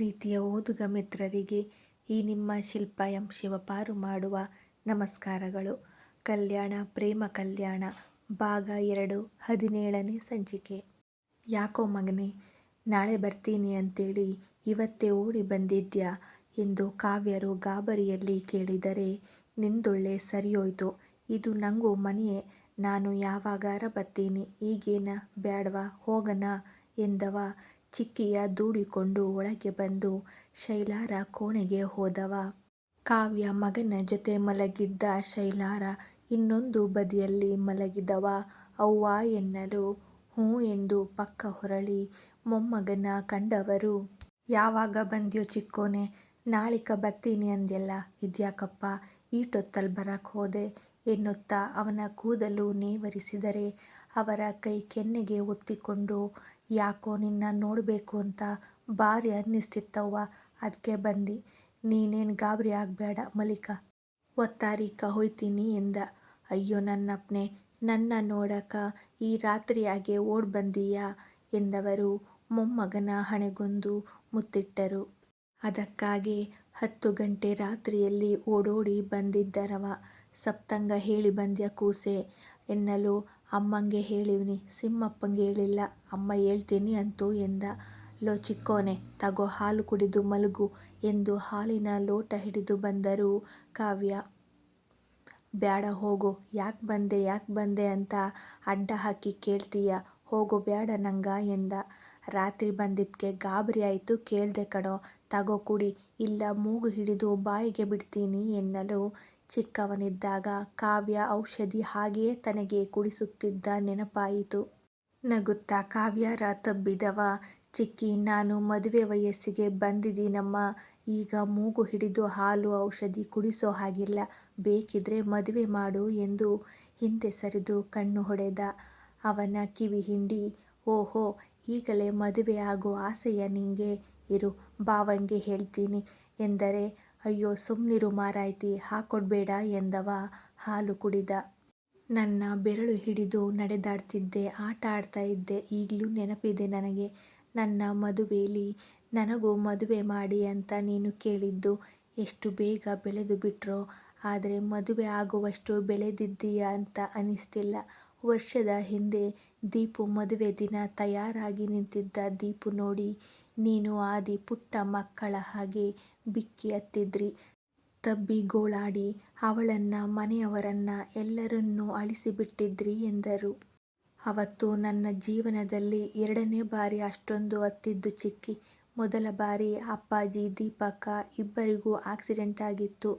ಪ್ರೀತಿಯ ಓದುಗ ಮಿತ್ರರಿಗೆ ಈ ನಿಮ್ಮ ಶಿಲ್ಪ ಎಂ ಶಿವಪಾರು ಮಾಡುವ ನಮಸ್ಕಾರಗಳು. ಕಲ್ಯಾಣ ಪ್ರೇಮ ಕಲ್ಯಾಣ ಭಾಗ ಎರಡು ಹದಿನೇಳನೇ ಸಂಚಿಕೆ. ಯಾಕೋ ಮಗನೆ ನಾಳೆ ಬರ್ತೀನಿ ಅಂತೇಳಿ ಇವತ್ತೇ ಓಡಿ ಬಂದಿದ್ಯಾ ಎಂದು ಕಾವ್ಯರು ಗಾಬರಿಯಲ್ಲಿ ಕೇಳಿದರೆ, ನಿಂದೊಳ್ಳೆ ಸರಿಯೋಯ್ತು ಇದು ನಂಗೂ ಮನೆಯೇ, ನಾನು ಯಾವಾಗಾರ ಬತ್ತೀನಿ, ಈಗೇನ ಬ್ಯಾಡ್ವಾ ಹೋಗನ ಎಂದವ ಚಿಕ್ಕಿಯ ದೂಡಿಕೊಂಡು ಒಳಗೆ ಬಂದು ಶೈಲಾರ ಕೋಣೆಗೆ ಹೋದವ. ಕಾವ್ಯ ಮಗನ ಜೊತೆ ಮಲಗಿದ್ದ ಶೈಲಾರ ಇನ್ನೊಂದು ಬದಿಯಲ್ಲಿ ಮಲಗಿದವ ಅವ್ವ ಎನ್ನಲು ಹ್ಞೂ ಎಂದು ಪಕ್ಕ ಹೊರಳಿ ಮೊಮ್ಮಗನ ಕಂಡವರು. ಯಾವಾಗ ಬಂದ್ಯೋ ಚಿಕ್ಕೋನೆ, ನಾಳಿಕ ಬತ್ತೀನಿ ಅಂದ್ಯಲ್ಲ ಇದ್ಯಾಕಪ್ಪ ಈಟೊತ್ತಲ್ ಬರಾಕ್ ಹೋದೆ ಎನ್ನುತ್ತಾ ಅವನ ಕೂದಲು ನೇವರಿಸಿದರೆ, ಅವರ ಕೈ ಕೆನ್ನೆಗೆ ಒತ್ತಿಕೊಂಡು ಯಾಕೋ ನಿನ್ನ ನೋಡಬೇಕು ಅಂತ ಭಾರಿ ಅನ್ನಿಸ್ತಿತ್ತವ್ವ ಅದಕ್ಕೆ ಬಂದಿ, ನೀನೇನ್ ಗಾಬರಿ ಆಗಬೇಡ ಮಲಿಕಾ ಒತ್ತಾರಿಕ ಹೋಯ್ತೀನಿ ಎಂದ. ಅಯ್ಯೋ ನನ್ನಪ್ನೆ ನನ್ನ ನೋಡಕ ಈ ರಾತ್ರಿಯಾಗೆ ಓಡ್ ಬಂದೀಯಾ ಎಂದವರು ಮೊಮ್ಮಗನ ಹಣೆಗೊಂದು ಮುತ್ತಿಟ್ಟರು. ಅದಕ್ಕಾಗಿ ಹತ್ತು ಗಂಟೆ ರಾತ್ರಿಯಲ್ಲಿ ಓಡೋಡಿ ಬಂದಿದ್ದರವ. ಸಪ್ತಂಗ ಹೇಳಿ ಬಂದ್ಯ ಕೂಸೆ ಎನ್ನಲು ಅಮ್ಮಂಗೆ ಹೇಳಿವ್ನಿ ಸಿಮ್ಮಪ್ಪಂಗೇಳಿಲ್ಲ ಅಮ್ಮ ಹೇಳ್ತೀನಿ ಅಂತು ಎಂದ. ಲೋ ಚಿಕ್ಕೋನೆ, ತಗೋ ಹಾಲು ಕುಡಿದು ಮಲಗು ಎಂದು ಹಾಲಿನ ಲೋಟ ಹಿಡಿದು ಬಂದರು ಕಾವ್ಯ. ಬ್ಯಾಡ ಹೋಗೋ ಯಾಕ್ ಬಂದೆ ಯಾಕ್ ಬಂದೆ ಅಂತ ಅಡ್ಡ ಹಾಕಿ ಕೇಳ್ತೀಯ ಹೋಗೋ ಬ್ಯಾಡ ನಂಗ ಎಂದ. ರಾತ್ರಿ ಬಂದಿದ್ಕೆ ಗಾಬರಿ ಆಯಿತು ಕೇಳ್ದೆ ಕಣೋ, ತಗೋ ಕುಡಿ ಇಲ್ಲ ಮೂಗು ಹಿಡಿದು ಬಾಯಿಗೆ ಬಿಡ್ತೀನಿ ಎನ್ನಲು ಚಿಕ್ಕವನಿದ್ದಾಗ ಕಾವ್ಯ ಔಷಧಿ ಹಾಗೆಯೇ ತನಗೆ ಕುಡಿಸುತ್ತಿದ್ದ ನೆನಪಾಯಿತು. ನಗುತ್ತಾ ಕಾವ್ಯರ ತಬ್ಬಿದವ, ಚಿಕ್ಕಿ ನಾನು ಮದುವೆ ವಯಸ್ಸಿಗೆ ಬಂದಿದೀನಮ್ಮ ಈಗ ಮೂಗು ಹಿಡಿದು ಹಾಲು ಔಷಧಿ ಕುಡಿಸೋ ಹಾಗಿಲ್ಲ ಬೇಕಿದ್ರೆ ಮದುವೆ ಮಾಡು ಎಂದು ಹಿಂದೆ ಸರಿದು ಕಣ್ಣು ಹೊಡೆದ. ಅವನ ಕಿವಿ ಹಿಂಡಿ ಓಹೋ ಈಗಲೇ ಮದುವೆ ಆಗೋ ಆಸೆಯಾ ನಿಂಗೆ ಇರು ಬಾವಂಗೆ ಹೇಳ್ತೀನಿ ಎಂದರೆ ಅಯ್ಯೋ ಸುಮ್ನಿರು ಮಾರಾಯ್ತಿ, ಹಾಕೊಡ್ಬೇಡ ಎಂದವ ಹಾಲು ಕುಡಿದ. ನನ್ನ ಬೆರಳು ಹಿಡಿದು ನಡೆದಾಡ್ತಿದ್ದೆ, ಆಟ ಆಡ್ತಾ ಇದ್ದೆ ಈಗಲೂ ನೆನಪಿದೆ ನನಗೆ. ನನ್ನ ಮದುವೆಯಲ್ಲಿ ನನಗೂ ಮದುವೆ ಮಾಡಿ ಅಂತ ನೀನು ಕೇಳಿದ್ದು ಎಷ್ಟು ಬೇಗ ಬೆಳೆದು ಬಿಟ್ರೋ ಆದ್ರೆ ಮದುವೆ ಆಗುವಷ್ಟು ಬೆಳೆದಿದ್ದೀಯ ಅಂತ ಅನಿಸ್ತಿಲ್ಲ. ವರ್ಷದ ಹಿಂದೆ ದೀಪು ಮದುವೆ ದಿನ ತಯಾರಾಗಿ ನಿಂತಿದ್ದ ದೀಪು ನೋಡಿ, ನೀನು ಆದಿ ಪುಟ್ಟ ಮಕ್ಕಳ ಹಾಗೆ ಬಿಕ್ಕಿ ಅತ್ತಿದ್ರಿ. ತಬ್ಬಿ ಗೋಳಾಡಿ ಅವಳನ್ನ, ಮನೆಯವರನ್ನ ಎಲ್ಲರನ್ನೂ ಅಳಿಸಿಬಿಟ್ಟಿದ್ರಿ ಎಂದರು. ಅವತ್ತು ನನ್ನ ಜೀವನದಲ್ಲಿ ಎರಡನೇ ಬಾರಿ ಅಷ್ಟೊಂದು ಅತ್ತಿದ್ದು ಚಿಕ್ಕಿ. ಮೊದಲ ಬಾರಿ ಅಪ್ಪಾಜಿ, ದೀಪಕ್ಕ ಇಬ್ಬರಿಗೂ ಆಕ್ಸಿಡೆಂಟ್ ಆಗಿತ್ತು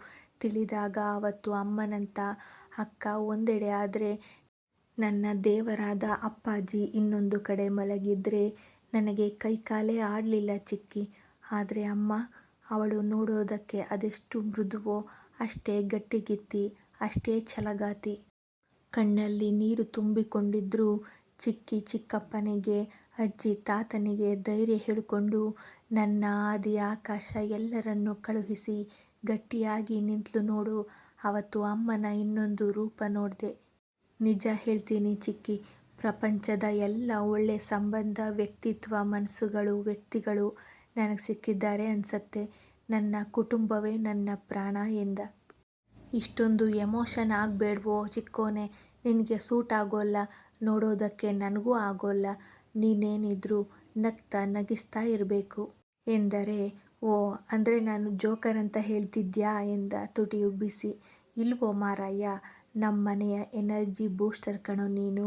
ತಿಳಿದಾಗ ಅವತ್ತು ಅಮ್ಮನಂತ ಅಕ್ಕ ಒಂದೆಡೆ ಆದ್ರೆ ನನ್ನ ದೇವರಾದ ಅಪ್ಪಾಜಿ ಇನ್ನೊಂದು ಕಡೆ ಮಲಗಿದ್ರೆ ನನಗೆ ಕೈಕಾಲೇ ಆಡಲಿಲ್ಲ ಚಿಕ್ಕಿ. ಆದ್ರೆ ಅಮ್ಮ, ಅವಳು ನೋಡೋದಕ್ಕೆ ಅದೆಷ್ಟು ಮೃದುವೋ ಅಷ್ಟೇ ಗಟ್ಟಿಗಿತ್ತಿ, ಅಷ್ಟೇ ಛಲಗಾತಿ. ಕಣ್ಣಲ್ಲಿ ನೀರು ತುಂಬಿಕೊಂಡಿದ್ರೂ ಚಿಕ್ಕಿ ಚಿಕ್ಕಪ್ಪನಿಗೆ, ಅಜ್ಜಿ ತಾತನಿಗೆ ಧೈರ್ಯ ಹೇಳಿಕೊಂಡು ನನ್ನ ಆದಿ ಆಕಾಶ ಎಲ್ಲರನ್ನೂ ಕಳುಹಿಸಿ ಗಟ್ಟಿಯಾಗಿ ನಿಂತ್ಲು ನೋಡು ಅವತ್ತು ಅಮ್ಮನ ಇನ್ನೊಂದು ರೂಪ ನೋಡ್ದೆ. ನಿಜ ಹೇಳ್ತೀನಿ ಚಿಕ್ಕಿ, ಪ್ರಪಂಚದ ಎಲ್ಲ ಒಳ್ಳೆ ಸಂಬಂಧ ವ್ಯಕ್ತಿತ್ವ ಮನಸ್ಸುಗಳು ವ್ಯಕ್ತಿಗಳು ನನಗೆ ಸಿಕ್ಕಿದ್ದಾರೆ ಅನ್ಸತ್ತೆ. ನನ್ನ ಕುಟುಂಬವೇ ನನ್ನ ಪ್ರಾಣ ಎಂದ. ಇಷ್ಟೊಂದು ಎಮೋಷನ್ ಆಗ್ಬೇಡ್ವೋ ಚಿಕ್ಕೋನೆ, ನಿನಗೆ ಸೂಟ್ ಆಗೋಲ್ಲ ನೋಡೋದಕ್ಕೆ ನನಗೂ ಆಗೋಲ್ಲ. ನೀನೇನಿದ್ರೂ ನಗ್ತಾ ನಗಿಸ್ತಾ ಇರಬೇಕು ಎಂದರೆ ಓ ಅಂದ್ರೆ ನಾನು ಜೋಕರ್ ಅಂತ ಹೇಳ್ತಿದ್ಯಾ ಎಂದ ತುಟಿ ಉಬ್ಬಿಸಿ. ಇಲ್ವೋ ಮಾರಾಯ ನಮ್ಮನೆಯ ಎನರ್ಜಿ ಬೂಸ್ಟರ್ ಕಣೋ ನೀನು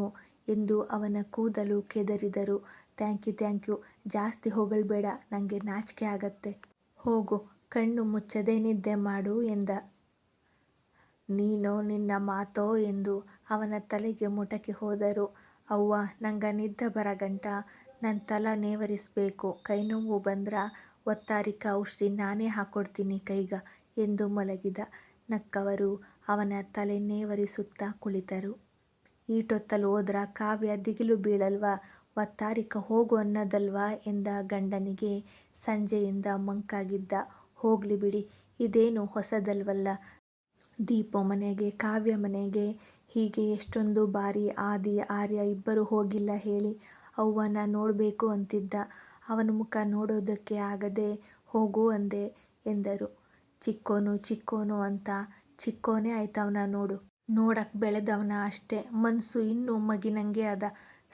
ಎಂದು ಅವನ ಕೂದಲು ಕೆದರಿದರು. ಥ್ಯಾಂಕ್ ಯು ಥ್ಯಾಂಕ್ ಯು ಜಾಸ್ತಿ ಹೊಗಳ್ಬೇಡ ನನಗೆ ನಾಚಿಕೆ ಆಗತ್ತೆ. ಹೋಗು, ಕಣ್ಣು ಮುಚ್ಚದೇ ನಿದ್ದೆ ಮಾಡು ಎಂದ. ನೀನೋ ನಿನ್ನ ಮಾತೋ ಎಂದು ಅವನ ತಲೆಗೆ ಮುಟಕಿ ಹೋದರು. ಅವ್ವ, ನಂಗ ನಿದ್ದ ಬರಗಂಟ ನನ್ನ ತಲ ನೇವರಿಸಬೇಕು ಕೈ ನೋವು ಬಂದ್ರ ಒತ್ತಾರಿಕ ಔಷಧಿ ನಾನೇ ಹಾಕ್ಕೊಡ್ತೀನಿ ಕೈಗ ಎಂದು ಮಲಗಿದ. ನಕ್ಕವರು ಅವನ ತಲೆ ನೇವರಿಸುತ್ತಾ ಕುಳಿತರು. ಈಟೊತ್ತಲು ಹೋದ್ರ ಕಾವ್ಯ ದಿಗಿಲು ಬೀಳಲ್ವಾ ಒತ್ತಾರಿಕ ಹೋಗು ಅನ್ನದಲ್ವಾ ಎಂದ ಗಂಡನಿಗೆ ಸಂಜೆಯಿಂದ ಮಂಕಾಗಿದ್ದ. ಹೋಗ್ಲಿ ಬಿಡಿ, ಇದೇನು ಹೊಸದಲ್ವಲ್ಲ. ದೀಪು ಮನೆಗೆ, ಕಾವ್ಯ ಮನೆಗೆ ಹೀಗೆ ಎಷ್ಟೊಂದು ಬಾರಿ ಆದಿ, ಆರ್ಯ ಇಬ್ಬರು ಹೋಗಿಲ್ಲ ಹೇಳಿ. ಅವ್ವನ ನೋಡಬೇಕು ಅಂತಿದ್ದ. ಅವನ ಮುಖ ನೋಡೋದಕ್ಕೆ ಆಗದೆ ಹೋಗು ಅಂದೆ ಎಂದರು ಚಿಕ್ಕೋನು ಚಿಕ್ಕೋನು ಅಂತ ಚಿಕ್ಕೋನೇ ಆಯ್ತವನ ನೋಡು. ನೋಡಕ್ ಬೆಳೆದವನ ಅಷ್ಟೇ. ಮನಸ್ಸು ಇನ್ನೂ ಮಗಿನಂಗೆ ಅದ.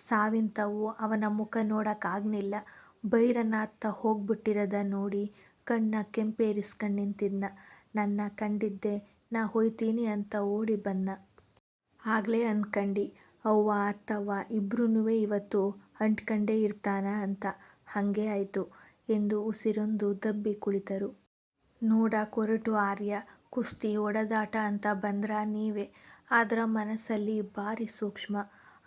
ಸಾವಿಂತವು ಅವನ ಮುಖ ನೋಡಕ್ ಆಗ್ನಿಲ್ಲ. ಬೈರನಾತ್ತ ಹೋಗ್ಬಿಟ್ಟಿರದ ನೋಡಿ ಕಣ್ಣ ಕೆಂಪೇರಿಸ್ಕಂಡ್ ನಿಂತಿದ್ನ. ನನ್ನ ಕಂಡಿದ್ದೆ ನಾ ಹೋಯ್ತೀನಿ ಅಂತ ಓಡಿ ಬಂದ. ಆಗಲೇ ಅಂದ್ಕಂಡು ಅವ್ವ, ಅತ್ತವ್ವ ಇಬ್ರುನುವೆ ಇವತ್ತು ಅಂಟ್ಕಂಡೇ ಇರ್ತಾನ ಅಂತ. ಹಂಗೆ ಆಯ್ತು ಎಂದು ಉಸಿರೊಂದು ದಬ್ಬಿ ಕುಳಿತರು. ನೋಡಕ್ ಕೊರಟು ಆರ್ಯ, ಕುಸ್ತಿ ಒಡದಾಟ ಅಂತ ಬಂದ್ರ ನೀವೇ. ಆದ್ರ ಮನಸ್ಸಲ್ಲಿ ಭಾರಿ ಸೂಕ್ಷ್ಮ.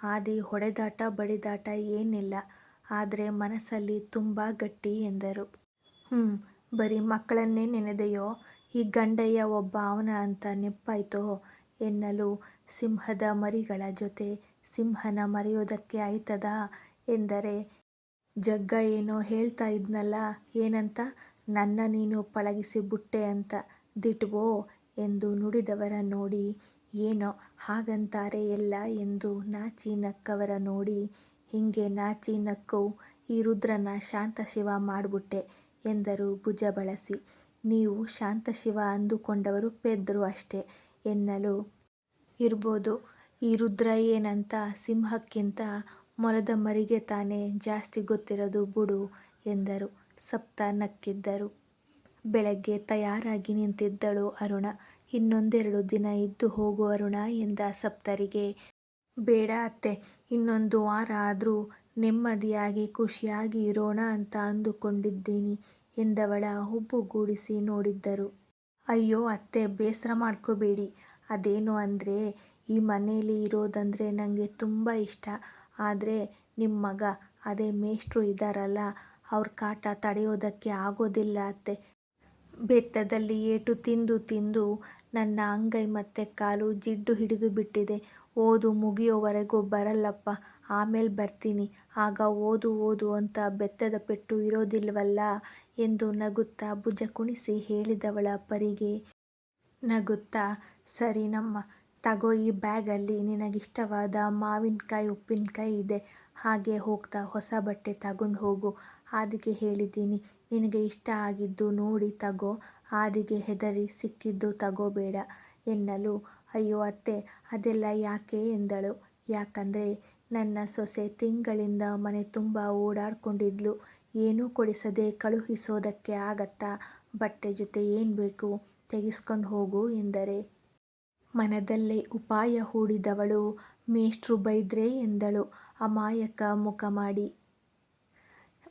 ಆದಿ ಹೊಡೆದಾಟ ಬಡಿದಾಟ ಏನಿಲ್ಲ. ಆದ್ರೆ ಮನಸ್ಸಲ್ಲಿ ತುಂಬ ಗಟ್ಟಿ ಎಂದರು. ಹ್ಞೂ ಬರೀ ಮಕ್ಕಳನ್ನೇ ನೆನೆದೆಯೋ? ಈ ಗಂಡಯ್ಯ ಒಬ್ಬ ಅವನ ಅಂತ ನೆಪ್ಪಾಯ್ತೋ? ಎನ್ನಲು ಸಿಂಹದ ಮರಿಗಳ ಜೊತೆ ಸಿಂಹನ ಮರೆಯೋದಕ್ಕೆ ಆಯ್ತದ? ಎಂದರೆ, ಜಗ್ಗ ಏನೋ ಹೇಳ್ತಾ ಇದ್ನಲ್ಲ, ಏನಂತ? ನನ್ನ ನೀನು ಪಳಗಿಸಿ ಬುಟ್ಟೆ ಅಂತ ದಿಟ್ವೋ ಎಂದು ನುಡಿದವರ ನೋಡಿ, ಏನೋ ಹಾಗಂತಾರೆ ಎಲ್ಲ ಎಂದು ನಾಚಿ ನಕ್ಕವರ ನೋಡಿ, ಹಿಂಗೆ ನಾಚಿ ನಕ್ಕು ಈ ರುದ್ರನ ಶಾಂತಶಿವ ಮಾಡಿಬಿಟ್ಟೆ ಎಂದರು ಭುಜ ಬಳಸಿ. ನೀವು ಶಾಂತಶಿವ ಅಂದುಕೊಂಡವರು ಪೆದ್ರು ಅಷ್ಟೇ ಎನ್ನಲು. ಇರ್ಬೋದು, ಈ ರುದ್ರ ಏನಂತ ಸಿಂಹಕ್ಕಿಂತ ಮೊಲದ ಮರಿಗೆ ತಾನೇ ಜಾಸ್ತಿ ಗೊತ್ತಿರೋದು ಬುಡು ಎಂದರು. ಸಪ್ತ ನಕ್ಕಿದ್ದರು ಬೆಳಗ್ಗೆ ತಯಾರಾಗಿ ನಿಂತಿದ್ದಳು ಅರುಣ. ಇನ್ನೊಂದೆರಡು ದಿನ ಇದ್ದು ಹೋಗು ಅರುಣ ಎಂದ ಸಪ್ತರಿಗೆ. ಬೇಡ ಅತ್ತೆ, ಇನ್ನೊಂದು ವಾರ ಆದರೂ ನೆಮ್ಮದಿಯಾಗಿ ಖುಷಿಯಾಗಿ ಇರೋಣ ಅಂತ ಅಂದುಕೊಂಡಿದ್ದೀನಿ ಎಂದವಳ ಹುಬ್ಬುಗೂಡಿಸಿ ನೋಡಿದ್ದರು. ಅಯ್ಯೋ ಅತ್ತೆ, ಬೇಸರ ಮಾಡ್ಕೋಬೇಡಿ. ಅದೇನು ಅಂದರೆ, ಈ ಮನೆಯಲ್ಲಿ ಇರೋದಂದರೆ ನನಗೆ ತುಂಬ ಇಷ್ಟ. ಆದರೆ ನಿಮ್ಮ ಮಗ ಅದೇ ಮೇಷ್ಟ್ರು ಇದಾರಲ್ಲ ಅವ್ರ ಕಾಟ ತಡೆಯೋದಕ್ಕೆ ಆಗೋದಿಲ್ಲ ಅತ್ತೆ. ಬೆತ್ತದಲ್ಲಿ ಏಟು ತಿಂದು ತಿಂದು ನನ್ನ ಅಂಗೈ ಮತ್ತೆ ಕಾಲು ಜಿಡ್ಡು ಹಿಡಿದು ಬಿಟ್ಟಿದೆ. ಓದು ಮುಗಿಯೋವರೆಗೂ ಬರಲ್ಲಪ್ಪ, ಆಮೇಲೆ ಬರ್ತೀನಿ. ಆಗ ಓದು ಓದು ಅಂತ ಬೆತ್ತದ ಪೆಟ್ಟು ಇರೋದಿಲ್ವಲ್ಲ ಎಂದು ನಗುತ್ತಾ ಭುಜ ಕುಣಿಸಿ ಹೇಳಿದವಳ ಪರಿಗೆ. ನಗುತ್ತಾ, ಸರಿ ನಮ್ಮ, ತಗೋ ಈ ಬ್ಯಾಗಲ್ಲಿ ನಿನಗಿಷ್ಟವಾದ ಮಾವಿನಕಾಯಿ, ಉಪ್ಪಿನಕಾಯಿ ಇದೆ. ಹಾಗೆ ಹೋಗ್ತಾ ಹೊಸ ಬಟ್ಟೆ ತಗೊಂಡು ಹೋಗು. ಆದಿಗೆ ಹೇಳಿದ್ದೀನಿ. ನಿನಗೆ ಇಷ್ಟ ಆಗಿದ್ದು ನೋಡಿ ತಗೋ. ಆದಿಗೆ ಹೆದರಿ ಸಿಕ್ಕಿದ್ದು ತಗೋಬೇಡ ಎನ್ನಲು. ಅಯ್ಯೋ ಅತ್ತೆ, ಅದೆಲ್ಲ ಯಾಕೆ ಎಂದಳು. ಯಾಕಂದರೆ ನನ್ನ ಸೊಸೆ ತಿಂಗಳಿಂದ ಮನೆ ತುಂಬ ಓಡಾಡ್ಕೊಂಡಿದ್ಲು. ಏನೂ ಕೊಡಿಸದೆ ಕಳುಹಿಸೋದಕ್ಕೆ ಆಗತ್ತಾ? ಬಟ್ಟೆ ಜೊತೆ ಏನು ಬೇಕು? ತೆಗೆಸ್ಕೊಂಡು ಹೋಗು ಎಂದರೆ. ಮನದಲ್ಲೇ ಉಪಾಯ ಹೂಡಿದವಳು ಮೇಷ್ಟ್ರು ಬೈದ್ರೆ ಎಂದಳು. ಅಮಾಯಕ ಮುಖ ಮಾಡಿ.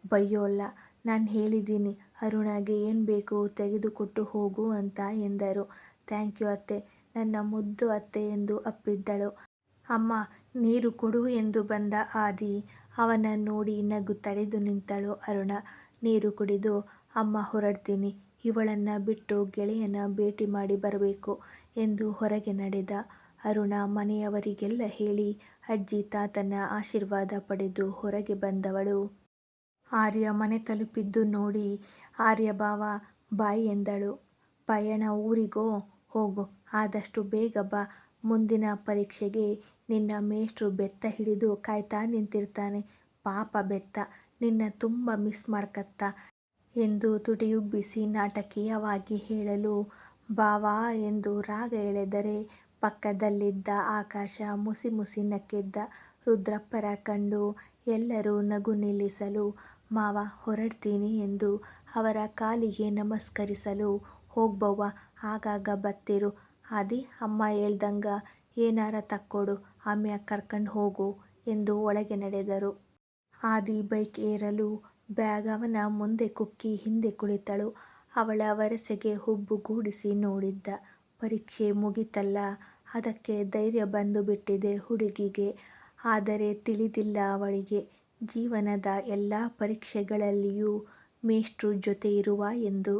ಬೈಯೋಲ್ಲ ನಾನು ಹೇಳಿದ್ದೀನಿ, ಅರುಣಾಗೆ ಏನು ಬೇಕು ತೆಗೆದುಕೊಟ್ಟು ಹೋಗು ಅಂತ ಎಂದರು. ಥ್ಯಾಂಕ್ ಯು ಅತ್ತೆ, ನನ್ನ ಮುದ್ದು ಅತ್ತೆ ಎಂದು ಅಪ್ಪಿದ್ದಳು. ಅಮ್ಮ, ನೀರು ಕೊಡು ಎಂದು ಬಂದ ಆದಿ ಅವನ ನೋಡಿ ನಗು ತಡೆದು ನಿಂತಳು ಅರುಣ. ನೀರು ಕುಡಿದು, ಅಮ್ಮ ಹೊರಡ್ತೀನಿ, ಇವಳನ್ನ ಬಿಟ್ಟು ಗೆಳೆಯನ ಭೇಟಿ ಮಾಡಿ ಬರಬೇಕು ಎಂದು ಹೊರಗೆ ನಡೆದ ಅರುಣ ಮನೆಯವರಿಗೆಲ್ಲ ಹೇಳಿ ಅಜ್ಜಿ ತಾತನ ಆಶೀರ್ವಾದ ಪಡೆದು ಹೊರಗೆ ಬಂದವಳು. ಆರ್ಯ ಮನೆ ತಲುಪಿದ್ದು ನೋಡಿ ಆರ್ಯ ಬಾವ ಬಾಯ್ ಎಂದಳು. ಪಯಣ ಊರಿಗೋ ಹೋಗು, ಆದಷ್ಟು ಬೇಗ ಬಾ. ಮುಂದಿನ ಪರೀಕ್ಷೆಗೆ ನಿನ್ನ ಮೇಷ್ಟ್ರು ಬೆತ್ತ ಹಿಡಿದು ಕಾಯ್ತಾ ನಿಂತಿರ್ತಾನೆ. ಪಾಪ ಬೆತ್ತ, ನಿನ್ನ ತುಂಬ ಮಿಸ್ ಮಾಡ್ಕತ್ತ ಎಂದು ತುಟಿಯುಬ್ಬಿಸಿ ನಾಟಕೀಯವಾಗಿ ಹೇಳಲು ಬಾವಾ ಎಂದು ರಾಗ ಎಳೆದರೆ ಪಕ್ಕದಲ್ಲಿದ್ದ ಆಕಾಶ ಮುಸಿ ಮುಸಿ ನಕ್ಕಿದ್ದ ರುದ್ರಪ್ಪರ ಕಂಡು ಎಲ್ಲರೂ ನಗು ನಿಲ್ಲಿಸಲು ಮಾವ, ಹೊರಡ್ತೀನಿ ಎಂದು ಅವರ ಕಾಲಿಗೆ ನಮಸ್ಕರಿಸಲು ಹೋಗ್ಬವ್ವ. ಆಗಾಗ ಬತ್ತಿರು. ಆದಿ, ಅಮ್ಮ ಹೇಳ್ದಂಗ ಏನಾರ ತಕ್ಕೊಡು, ಆಮ್ಯ ಕರ್ಕಂಡ್ ಹೋಗು ಎಂದು ಒಳಗೆ ನಡೆದರು. ಆದಿ ಬೈಕ್ ಏರಲು ಬ್ಯಾಗ್ ಅವನ ಮುಂದೆ ಕುಕ್ಕಿ ಹಿಂದೆ ಕುಳಿತಳು. ಅವಳ ವರಸೆಗೆ ಹುಬ್ಬುಗೂಡಿಸಿ ನೋಡಿದ್ದ. ಪರೀಕ್ಷೆ ಮುಗಿತಲ್ಲ, ಅದಕ್ಕೆ ಧೈರ್ಯ ಬಂದು ಬಿಟ್ಟಿದೆ ಹುಡುಗಿಗೆ. ಆದರೆ ತಿಳಿದಿಲ್ಲ ಅವಳಿಗೆ. ಜೀವನದ ಎಲ್ಲ ಪರೀಕ್ಷೆಗಳಲ್ಲಿಯೂ ಮೇಷ್ಟ್ರು ಜೊತೆ ಇರುವ ಎಂದು.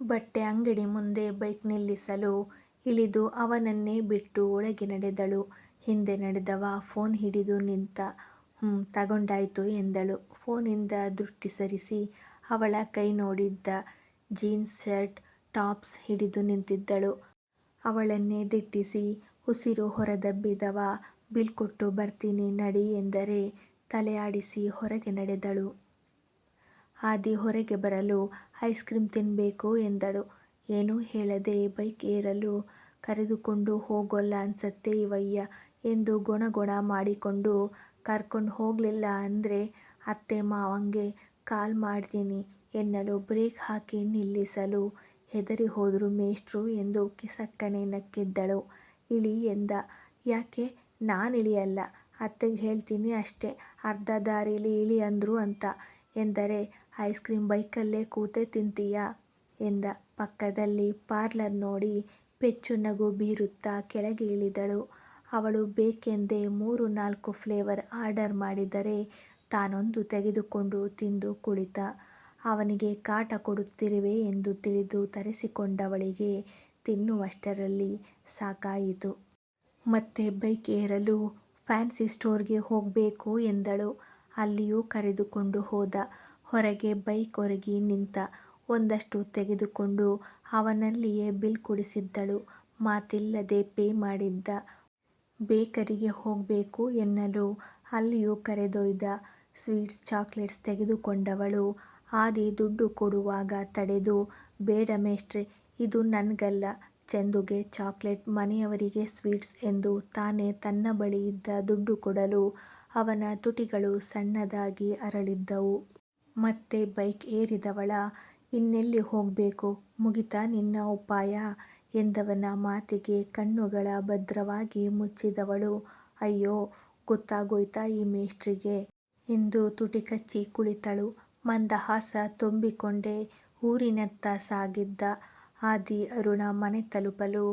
ಬಟ್ಟೆ ಅಂಗಡಿ ಮುಂದೆ ಬೈಕ್ ನಿಲ್ಲಿಸಲು ಇಳಿದು ಅವನನ್ನೇ ಬಿಟ್ಟು ಒಳಗೆ ನಡೆದಳು. ಹಿಂದೆ ನಡೆದವ ಫೋನ್ ಹಿಡಿದು ನಿಂತ ಹ್ಞೂ ತಗೊಂಡಾಯ್ತು ಎಂದಳು. ಫೋನಿಂದ ದೃಷ್ಟಿ ಸರಿಸಿ ಅವಳ ಕೈ ನೋಡಿದ್ದ ಜೀನ್ಸ್, ಶರ್ಟ್, ಟಾಪ್ಸ್ ಹಿಡಿದು ನಿಂತಿದ್ದಳು. ಅವಳನ್ನೇ ದಿಟ್ಟಿಸಿ, ಉಸಿರು ಹೊರದಬ್ಬಿದವ, ಬಿಲ್ ಕೊಟ್ಟು ಬರ್ತೀನಿ, ನಡಿ ಎಂದರೆ ತಲೆ ಆಡಿಸಿ ಹೊರಗೆ ನಡೆದಳು ಆದಿ ಹೊರಗೆ ಬರಲು ಐಸ್ ಕ್ರೀಮ್ ತಿನ್ನಬೇಕು ಎಂದಳು. ಏನೂ ಹೇಳದೆ ಬೈಕ್ ಏರಲು ಕರೆದುಕೊಂಡು ಹೋಗೋಲ್ಲ ಅನ್ಸತ್ತೆ ಇವಯ್ಯ ಎಂದು ಗೊಣಗೊಣ ಮಾಡಿಕೊಂಡು ಕರ್ಕೊಂಡು ಹೋಗಲಿಲ್ಲ ಅಂದರೆ, ಅತ್ತೆ ಮಾವಂಗೆ ಕಾಲ್ ಮಾಡ್ತೀನಿ ಎನ್ನಲು ಬ್ರೇಕ್ ಹಾಕಿ ನಿಲ್ಲಿಸಲು ಹೆದರಿ ಹೋದರು ಮೇಷ್ಟ್ರು ಎಂದು ಕಿಸಕ್ಕನೆ ನಕ್ಕಿದ್ದಳು. ಇಳಿ ಎಂದ. ಯಾಕೆ ನಾನಿಳಿಯಲ್ಲ ಅತ್ತೆಗ್ ಹೇಳ್ತೀನಿ ಅಷ್ಟೇ ಅರ್ಧ ದಾರಿಲಿ ಇಳಿ ಅಂದ್ರು ಅಂತ. ಎಂದರೆ, ಐಸ್ ಕ್ರೀಮ್ ಬೈಕಲ್ಲೇ ಕೂತೇ ತಿಂತೀಯಾ ಎಂದ. ಪಕ್ಕದಲ್ಲಿ ಪಾರ್ಲರ್ ನೋಡಿ ಪೆಚ್ಚು ನಗು ಬೀರುತ್ತಾ ಕೆಳಗೆ ಇಳಿದಳು. ಅವಳು ಬೇಕೆಂದೇ ಮೂರು ನಾಲ್ಕು ಫ್ಲೇವರ್ ಆರ್ಡರ್ ಮಾಡಿದರೆ ತಾನೊಂದು ತೆಗೆದುಕೊಂಡು ತಿಂದು ಕುಳಿತ. ಅವನಿಗೆ ಕಾಟ ಕೊಡುತ್ತಿರುವೆ ಎಂದು ತಿಳಿದು ತರಿಸಿಕೊಂಡವಳಿಗೆ ತಿನ್ನುವಷ್ಟರಲ್ಲಿ ಸಾಕಾಯಿತು. ಮತ್ತೆ ಬೈಕ್ ಏರಲು ಫ್ಯಾನ್ಸಿ ಸ್ಟೋರ್ಗೆ ಹೋಗಬೇಕು ಎಂದಳು. ಅಲ್ಲಿಯೂ ಕರೆದುಕೊಂಡು ಹೋದ. ಹೊರಗೆ ಬೈಕ್ ಒರಗಿ ನಿಂತ. ಒಂದಷ್ಟು ತೆಗೆದುಕೊಂಡು ಅವನಲ್ಲಿಯೇ ಬಿಲ್ ಕೊಡಿಸಿದ್ದಳು. ಮಾತಿಲ್ಲದೆ ಪೇ ಮಾಡಿದ್ದ. ಬೇಕರಿಗೆ ಹೋಗಬೇಕು ಎನ್ನಲು ಅಲ್ಲಿಯೂ ಕರೆದೊಯ್ದ. ಸ್ವೀಟ್ಸ್, ಚಾಕ್ಲೇಟ್ಸ್ ತೆಗೆದುಕೊಂಡವಳು ಆದಿ ದುಡ್ಡು ಕೊಡುವಾಗ ತಡೆದು, ಬೇಡ ಮೇಷ್ಟ್ರೆ, ಇದು ನನ್ಗಲ್ಲ ಚಂದುಗೆ ಚಾಕ್ಲೇಟ್ ಮನೆಯವರಿಗೆ ಸ್ವೀಟ್ಸ್ ಎಂದು ತಾನೇ ತನ್ನ ಬಳಿ ಇದ್ದ ದುಡ್ಡು ಕೊಡಲು ಅವನ ತುಟಿಗಳು ಸಣ್ಣದಾಗಿ ಅರಳಿದ್ದವು. ಮತ್ತೆ ಬೈಕ್ ಏರಿದವಳ, ಇನ್ನೆಲ್ಲಿ ಹೋಗಬೇಕು ಮುಗಿತಾ ನಿನ್ನ ಉಪಾಯ ಎಂದವನ ಮಾತಿಗೆ ಕಣ್ಣುಗಳ ಭದ್ರವಾಗಿ ಮುಚ್ಚಿದವಳು ಅಯ್ಯೋ, ಗೊತ್ತಾಗೋಯ್ತಾ ಈ ಮೇಷ್ಟ್ರಿಗೆ ಎಂದು ತುಟಿ ಕಚ್ಚಿ ಕುಳಿತಳು. ಮಂದಹಾಸ ತುಂಬಿಕೊಂಡೇ ಊರಿನತ್ತ ಸಾಗಿದ್ದ ಆದಿ ಅರುಣ ಮನೆ ತಲುಪಲು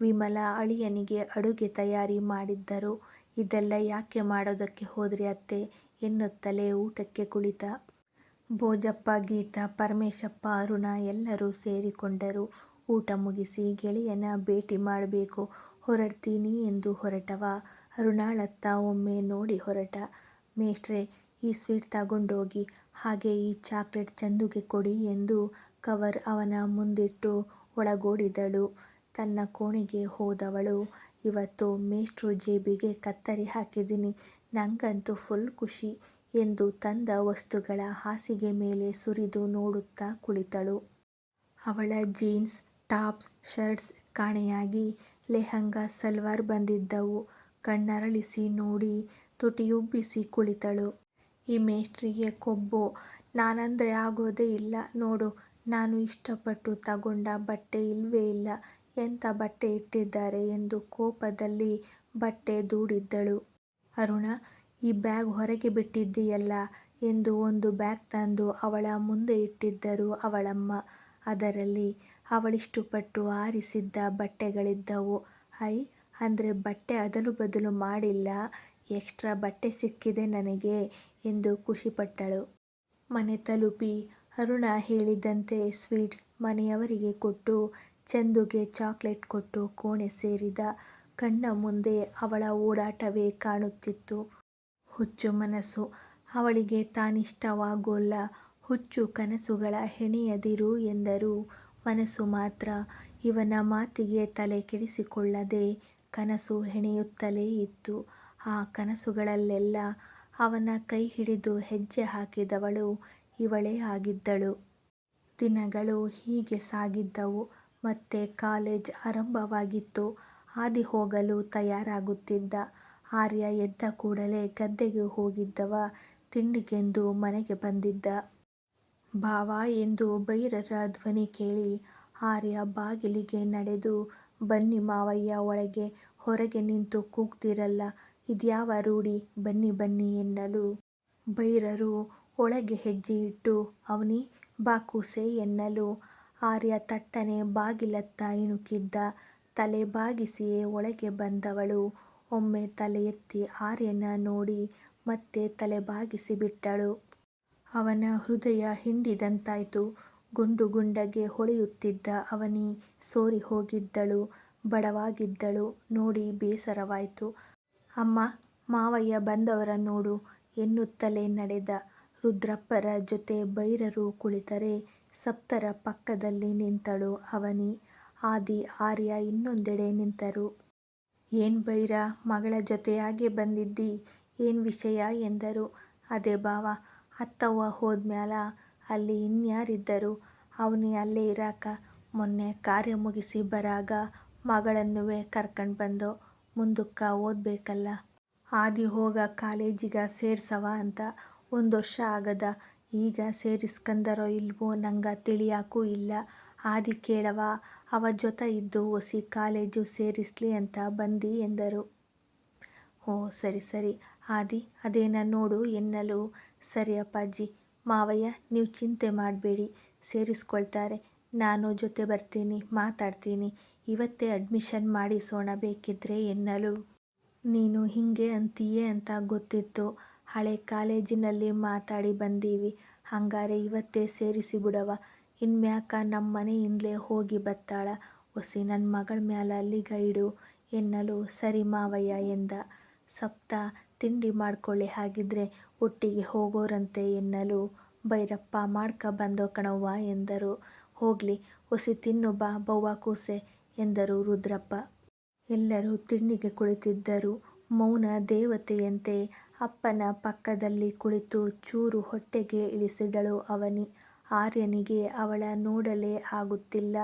ವಿಮಲ ಅಳಿಯನಿಗೆ ಅಡುಗೆ ತಯಾರಿ ಮಾಡಿದ್ದರು. ಇದೆಲ್ಲ ಯಾಕೆ ಮಾಡೋದಕ್ಕೆ ಹೋದ್ರಿ ಅತ್ತೆ ಎನ್ನುತ್ತಲೇ ಊಟಕ್ಕೆ ಕುಳಿತ. ಭೋಜಪ್ಪ, ಗೀತಾ, ಪರಮೇಶಪ್ಪ, ಅರುಣ ಎಲ್ಲರೂ ಸೇರಿಕೊಂಡರು. ಊಟ ಮುಗಿಸಿ ಗೆಳೆಯನ ಭೇಟಿ ಮಾಡಬೇಕು ಹೊರಡ್ತೀನಿ ಎಂದು ಹೊರಟವ ಅರುಣಾಳತ್ತ ಒಮ್ಮೆ ನೋಡಿ ಹೊರಟ. ಮೇಷ್ಟ್ರೆ, ಈ ಸ್ವೀಟ್ ತಗೊಂಡೋಗಿ ಹಾಗೆ ಈ ಚಾಕ್ಲೇಟ್ ಚಂದುಗೆ ಕೊಡಿ ಎಂದು ಕವರ್ ಅವನ ಮುಂದಿಟ್ಟು ಒಳಗೋಡಿದಳು. ತನ್ನ ಕೋಣೆಗೆ ಹೋದವಳು ಇವತ್ತು ಮೇಷ್ಟ್ರು ಜೇಬಿಗೆ ಕತ್ತರಿ ಹಾಕಿದ್ದೀನಿ ನಂಗಂತೂ ಫುಲ್ ಖುಷಿ ಎಂದು ತಂದ ವಸ್ತುಗಳ ಹಾಸಿಗೆ ಮೇಲೆ ಸುರಿದು ನೋಡುತ್ತಾ ಕುಳಿತಳು. ಅವಳ ಜೀನ್ಸ್, ಟಾಪ್ಸ್, ಶರ್ಟ್ಸ್ ಕಾಣೆಯಾಗಿ ಲೆಹಂಗಾ ಸಲ್ವಾರ್ ಬಂದಿದ್ದವು. ಕಣ್ಣರಳಿಸಿ ನೋಡಿ ತುಟಿಯುಬ್ಬಿಸಿ ಕುಳಿತಳು. ಈ ಮೇಷ್ಟ್ರಿಗೆ ಕೊಬ್ಬು. ನಾನಂದ್ರೆ ಆಗೋದೇ ಇಲ್ಲ ನೋಡು ನಾನು ಇಷ್ಟಪಟ್ಟು ತಗೊಂಡ ಬಟ್ಟೆ ಇಲ್ವೇ ಇಲ್ಲ ಎಂಥ ಬಟ್ಟೆ ಇಟ್ಟಿದ್ದಾರೆ ಎಂದು ಕೋಪದಲ್ಲಿ ಬಟ್ಟೆ ದೂಡಿದ್ದಳು. ಅರುಣ, ಈ ಬ್ಯಾಗ್ ಹೊರಗೆ ಬಿಟ್ಟಿದ್ದೀಯಲ್ಲ ಎಂದು ಒಂದು ಬ್ಯಾಗ್ ತಂದು ಅವಳ ಮುಂದೆ ಇಟ್ಟಿದ್ದರು ಅವಳಮ್ಮ. ಅದರಲ್ಲಿ ಅವಳಿಷ್ಟುಪಟ್ಟು ಆರಿಸಿದ್ದ ಬಟ್ಟೆಗಳಿದ್ದವು. ಐ, ಅಂದ್ರೆ ಬಟ್ಟೆ ಅದಲು ಬದಲು ಮಾಡಿಲ್ಲ, ಎಕ್ಸ್ಟ್ರಾ ಬಟ್ಟೆ ಸಿಕ್ಕಿದೆ ನನಗೆ ಎಂದು ಖುಷಿಪಟ್ಟಳು. ಮನೆ ತಲುಪಿ ಅರುಣ ಹೇಳಿದಂತೆ ಸ್ವೀಟ್ಸ್ ಮನೆಯವರಿಗೆ ಕೊಟ್ಟು, ಚಂದುಗೆ ಚಾಕ್ಲೇಟ್ ಕೊಟ್ಟು ಕೋಣೆ ಸೇರಿದ. ಕಣ್ಣ ಮುಂದೆ ಅವಳ ಓಡಾಟವೇ ಕಾಣುತ್ತಿತ್ತು. ಹುಚ್ಚು ಮನಸ್ಸು. ಅವಳಿಗೆ ತಾನಿಷ್ಟವಾಗೋಲ್ಲ ಹುಚ್ಚು ಕನಸುಗಳ ಹೆಣೆಯದಿರು ಎಂದರು ಮನಸ್ಸು ಮಾತ್ರ ಇವನ ಮಾತಿಗೆ ತಲೆ ಕೆಡಿಸಿಕೊಳ್ಳದೆ ಕನಸು ಹೆಣೆಯುತ್ತಲೇ ಇತ್ತು. ಆ ಕನಸುಗಳಲ್ಲೆಲ್ಲ ಅವನ ಕೈ ಹಿಡಿದು ಹೆಜ್ಜೆ ಹಾಕಿದವಳು ಇವಳೇ ಆಗಿದ್ದಳು. ದಿನಗಳು ಹೀಗೆ ಸಾಗಿದ್ದವು. ಮತ್ತೆ ಕಾಲೇಜ್ ಆರಂಭವಾಗಿತ್ತು. ಹಾದಿ ಹೋಗಲು ತಯಾರಾಗುತ್ತಿದ್ದ. ಆರ್ಯ ಎದ್ದ ಕೂಡಲೇ ಗದ್ದೆಗೆ ಹೋಗಿದ್ದವ ತಿಂಡಿಗೆಂದು ಮನೆಗೆ ಬಂದಿದ್ದ. ಭಾವ ಎಂದು ಬೈರರ ಧ್ವನಿ ಕೇಳಿ ಆರ್ಯ ಬಾಗಿಲಿಗೆ ನಡೆದು, ಬನ್ನಿ ಮಾವಯ್ಯ, ಒಳಗೆ, ಹೊರಗೆ ನಿಂತು ಕೂಗ್ತಿರಲ್ಲ, ಇದ್ಯಾವ ರೂಢಿ, ಬನ್ನಿ ಬನ್ನಿ ಎನ್ನಲು ಭೈರರು ಒಳಗೆ ಹೆಜ್ಜೆ ಇಟ್ಟು, ಅವನಿ ಬಾಕೂಸೆ ಎನ್ನಲು ಆರ್ಯ ತಟ್ಟನೆ ಬಾಗಿಲತ್ತ ಇಣುಕಿದ್ದ. ತಲೆ ಬಾಗಿಸಿಯೇ ಒಳಗೆ ಬಂದವಳು ಒಮ್ಮೆ ತಲೆ ಎತ್ತಿ ಆರ್ಯನ ನೋಡಿ ಮತ್ತೆ ತಲೆ ಬಾಗಿಸಿಬಿಟ್ಟಳು. ಅವನ ಹೃದಯ ಹಿಂಡಿದಂತಾಯ್ತು. ಗುಂಡು ಗುಂಡಗೆ ಹೊಳೆಯುತ್ತಿದ್ದ ಅವನಿ ಸೋರಿ ಹೋಗಿದ್ದಳು, ಬಡವಾಗಿದ್ದಳು, ನೋಡಿ ಬೇಸರವಾಯ್ತು. ಅಮ್ಮ, ಮಾವಯ್ಯ ಬಂದವರ ನೋಡು ಎನ್ನುತ್ತಲೇ ನಡೆದ. ರುದ್ರಪ್ಪರ ಜೊತೆ ಭೈರರು ಕುಳಿತರೆ ಸಪ್ತರ ಪಕ್ಕದಲ್ಲಿ ನಿಂತಳು ಅವನಿ. ಆದಿ, ಆರ್ಯ ಇನ್ನೊಂದೆಡೆ ನಿಂತರು. ಏನ್ ಭೈರ ಮಗಳ ಜೊತೆಯಾಗಿ ಬಂದಿದ್ದಿ? ಏನ್ ವಿಷಯ? ಎಂದರು. ಅದೇ ಭಾವ. ಅತ್ತವ್ವ ಹೋದ್ಮ್ಯಾಲ ಅಲ್ಲಿ ಇನ್ಯಾರಿದ್ದರು? ಅವನಿ ಅಲ್ಲೇ ಇರಾಕ. ಮೊನ್ನೆ ಕಾರ್ಯ ಮುಗಿಸಿ ಬರಾಗ ಮಗಳನ್ನುವೆ ಕರ್ಕಂಡ್ ಬಂದು. ಮುಂದುಕ್ಕ ಓದ್ಬೇಕಲ್ಲ. ಆದಿ ಹೋಗ ಕಾಲೇಜಿಗ ಸೇರ್ಸವ ಅಂತ ಒಂದು ವರ್ಷ ಆಗದ. ಈಗ ಸೇರಿಸ್ಕಂದರೋ ಇಲ್ವೋ ನಂಗೆ ತಿಳಿಯಾಕೂ ಇಲ್ಲ. ಆದಿ ಕೇಳವ ಅವ ಜೊತೆ ಇದ್ದು ಒಸಿ ಕಾಲೇಜು ಸೇರಿಸ್ಲಿ ಅಂತ ಬಂದಿ ಎಂದರು. ಓ ಸರಿ ಸರಿ. ಆದಿ, ಅದೇನ ನೋಡು ಎನ್ನಲು. ಸರಿ ಅಪ್ಪಾಜಿ, ಮಾವಯ್ಯ, ನೀವು ಚಿಂತೆ ಮಾಡಬೇಡಿ. ಸೇರಿಸ್ಕೊಳ್ತಾರೆ. ನಾನು ಜೊತೆ ಬರ್ತೀನಿ, ಮಾತಾಡ್ತೀನಿ. ಇವತ್ತೇ ಅಡ್ಮಿಷನ್ ಮಾಡಿಸೋಣ ಬೇಕಿದ್ರೆ ಎನ್ನಲು. ನೀನು ಹಿಂಗೆ ಅಂತೀಯೇ ಅಂತ ಗೊತ್ತಿತ್ತು. ಹಳೆ ಕಾಲೇಜಿನಲ್ಲಿ ಮಾತಾಡಿ ಬಂದೀವಿ. ಹಂಗಾರೆ ಇವತ್ತೇ ಸೇರಿಸಿಬಿಡವ ಇನ್ಮ್ಯಾಕ ನಮ್ಮ ಮನೆಯಿಂದಲೇ ಹೋಗಿ ಬತ್ತಾಳ. ಒಸಿ ನನ್ನ ಮಗಳ ಮ್ಯಾಲ ಅಲ್ಲಿ ಗೈಡು ಎನ್ನಲು ಸರಿ ಮಾವಯ್ಯ ಎಂದ. ಸಪ್ತ, ತಿಂಡಿ ಮಾಡ್ಕೊಳ್ಳಿ ಹಾಗಿದ್ರೆ ಒಟ್ಟಿಗೆ ಹೋಗೋರಂತೆ ಎನ್ನಲು. ಭೈರಪ್ಪ ಮಾಡ್ಕ ಬಂದೋ ಕಣವ್ವ ಎಂದರು. ಹೋಗ್ಲಿ, ಒಸಿ ತಿನ್ನು ಬಾ, ಬವ್ವ ಕೂಸೆ ಎಂದರು ರುದ್ರಪ್ಪ. ಎಲ್ಲರೂ ತಿಂಡಿಗೆ ಕುಳಿತಿದ್ದರು. ಮೌನ ದೇವತೆಯಂತೆ ಅಪ್ಪನ ಪಕ್ಕದಲ್ಲಿ ಕುಳಿತು ಚೂರು ಹೊಟ್ಟೆಗೆ ಇಳಿಸಿದಳು ಅವನಿ. ಆರ್ಯನಿಗೆ ಅವಳ ನೋಡಲೇ ಆಗುತ್ತಿಲ್ಲ.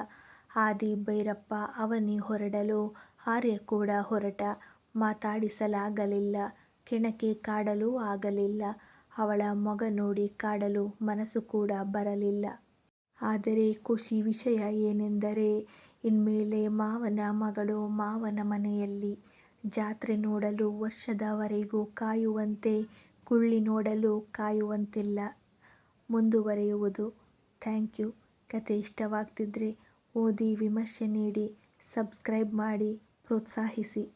ಆದಿ ಭೈರಪ್ಪ ಅವನಿ ಹೊರಡಲು ಆರ್ಯ ಕೂಡ ಹೊರಟ. ಮಾತಾಡಿಸಲಾಗಲಿಲ್ಲ. ಕೆಣಕಿ ಕಾಡಲೂ ಆಗಲಿಲ್ಲ. ಅವಳ ಮೊಗ ನೋಡಿ ಕಾಡಲು ಮನಸ್ಸು ಕೂಡ ಬರಲಿಲ್ಲ. ಆದರೆ ಖುಷಿ ವಿಷಯ ಏನೆಂದರೆ, ಇನ್ಮೇಲೆ ಮಾವನ ಮಗಳು ಮಾವನ ಮನೆಯಲ್ಲಿ ಜಾತ್ರೆ ನೋಡಲು ವರ್ಷದವರೆಗೂ ಕಾಯುವಂತೆ, ಕುಳ್ಳಿ ನೋಡಲು ಕಾಯುವಂತಿಲ್ಲ. ಮುಂದುವರೆಯುವುದು. Thank you. ಕತೆ ಇಷ್ಟವಾಗ್ತಿದ್ರೆ ಓದಿ, ವಿಮರ್ಶೆ ನೀಡಿ, ಸಬ್ಸ್ಕ್ರೈಬ್ ಮಾಡಿ, ಪ್ರೋತ್ಸಾಹಿಸಿ.